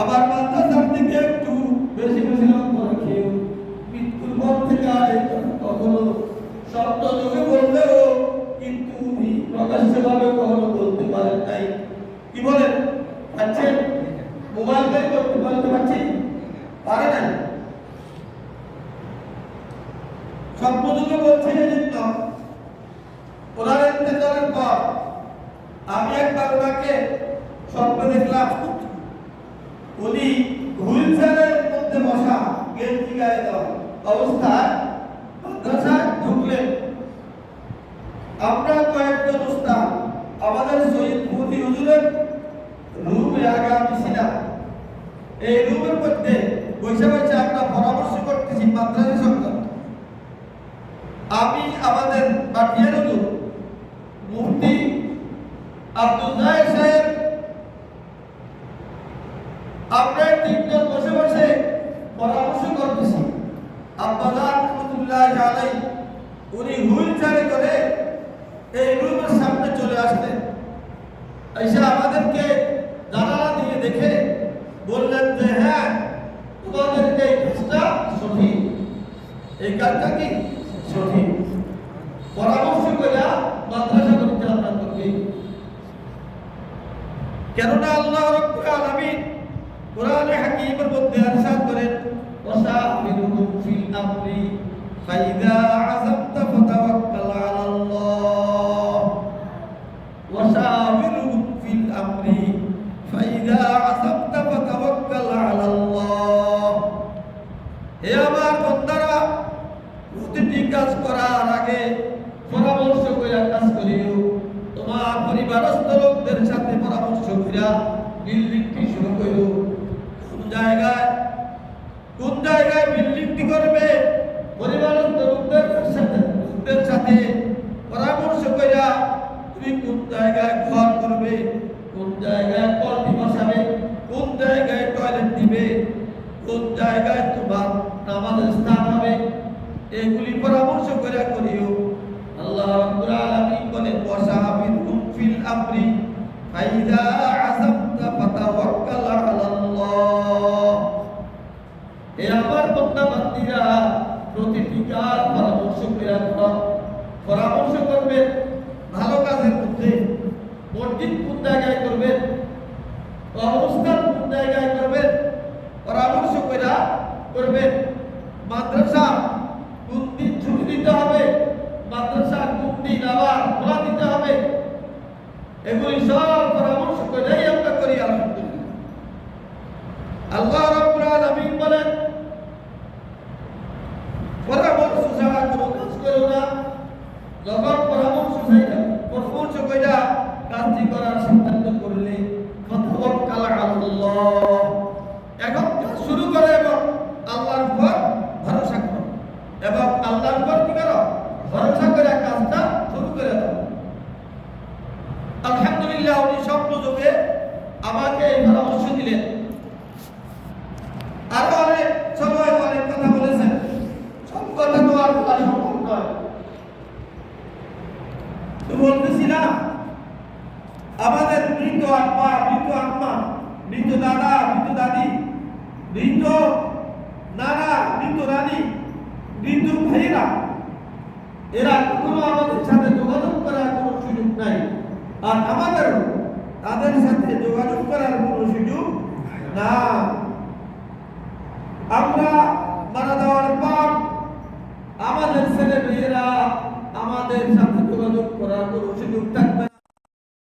আবার মাদ্রাসার দিকে একটু বেশি বেশি লক্ষ্য রাখিও মৃত্যুর পর থেকে আর কখনো শব্দ যোগে বললেও কিন্তু উনি প্রকাশ্যভাবে কখনো বলতে পারেন নাই। কি বলেন? পাচ্ছেন মোবাইল বের করতে বলতে পারছি পারে নাই? স্বপ্ন যুগে বলছে উনি হুইল চেয়ারের মধ্যে বসা গেঞ্জি গায়ে দেওয়া। অবস্থায় মাদ্রাসায় ঢুকলেন। আমরা কয়েকজন উস্তাদ, আমাদের শহীদ মুফতি হুজুরের রুমে আগামী ছিলাম এই রুমের মধ্যে বসে বসে আমরা পরামর্শ করতেছি মাদ্রাসা সংক্রান্ত। আমি আমাদের পাঠিয়ে হুজুর মুফতি আব্দুল্লাহ সাহেব আমরা তিনজন বসে বসে পরামর্শ করতেছি আব্বাজান রহমতুল্লাহ আলাই উনি হুইল চেয়ারে করে এই রুমের সামনে চলে আসলেন। এসে আমাদেরকে জানালা দিয়ে দেখে বললেন যে হ্যাঁ তোমাদের এই কাজটা সঠিক। এই কাজটা কি সঠিক? পরামর্শ করে মাদ্রাসা পরিচালনা করবে কেননা আল্লাহ কোরআনে হাকিমের মধ্যে করেন ফিল আমরি, ফাইদা ওয়াসাবিরুহুম ফিল আমরি ফাইদা আযাবতা ফাতাওয়াক্কাল আলাল্লাহ হে আমার বান্দারা, প্রতিটি কাজ করার আগে পরামর্শ করে কাজ করিও। তোমার পরিবারস্থ লোকদের সাথে পরামর্শ করিয়া বিল্ডিংটি শুরু করো কোন জায়গায় কোন জায়গায় বিল্ডিংটি করবে পরিবারস্থ লোকদের সাথে লোকদের সাথে পরামর্শ করিয়া তুমি কোন জায়গায় ঘর করবে কোন জায়গায় কলটি বসাবে কোন জায়গায় টয়লেট দিবে কোন জায়গায় তোমার নামাজের স্থান হবে, এগুলি পরামর্শ করে করিও। আল্লাহ রাব্বুল আলামিন বলেন, ওয়াসাবিরহুম ফিল আমরি, ফাইদা আযাবতা ফাতাওয়াক্কাল আলাল্লাহ। এ আমার বান্দা বান্দীরা প্রতিটি কাজ পরামর্শ করে করো পরামর্শ করবে ভালো কাজের মধ্যে, মসজিদ কোন জায়গায় করবেন? অবস্থান কোন জায়গায় করবেন পরামর্শ করে করবেন মাদ্রাসা কোন ছুটি দিতে হবে। মাদ্রাসা কোন আবার খোলা দিতে হবে। এগুলি সব পরামর্শ করেই আমরা করি, আলহামদুলিল্লাহ। আল্লাহ রাব্বুল আলামিন বলেন, পরামর্শ ছাড়া কোনো কাজ করো না। যখন পরামর্শ পরামর্শ কইরা কাজটি করার সিদ্ধান্ত করলে ফাতাওয়াক্কাল আলাল্লাহ এখন কাজ শুরু করে এবং আল্লাহর উপর ভরসা করো এবং আল্লাহর উপর কি করো ভরসা করে কাজটা শুরু করে দাও আলহামদুলিল্লাহ উনি আমাকে পরামর্শ দিলেন। আরও অনেক সময় অনেক কথা বলেছেন। সব কথা তো আর বলা সম্ভব নয়। বলতেছি না, আমাদের মৃত আত্মা মৃত আত্মা, মৃত দাদা, মৃত দাদি, মৃত নানা, মৃত রানী, মৃত ভাইরা এরা কখনো আমাদের সাথে যোগাযোগ করার কোনো সুযোগ নাই। আর আমাদেরও তাদের সাথে যোগাযোগ করার কোনো সুযোগ না আমরা মারা যাওয়ার পর আমাদের ছেলে মেয়েরা আমাদের সাথে যোগাযোগ করার কোনো সুযোগ থাকে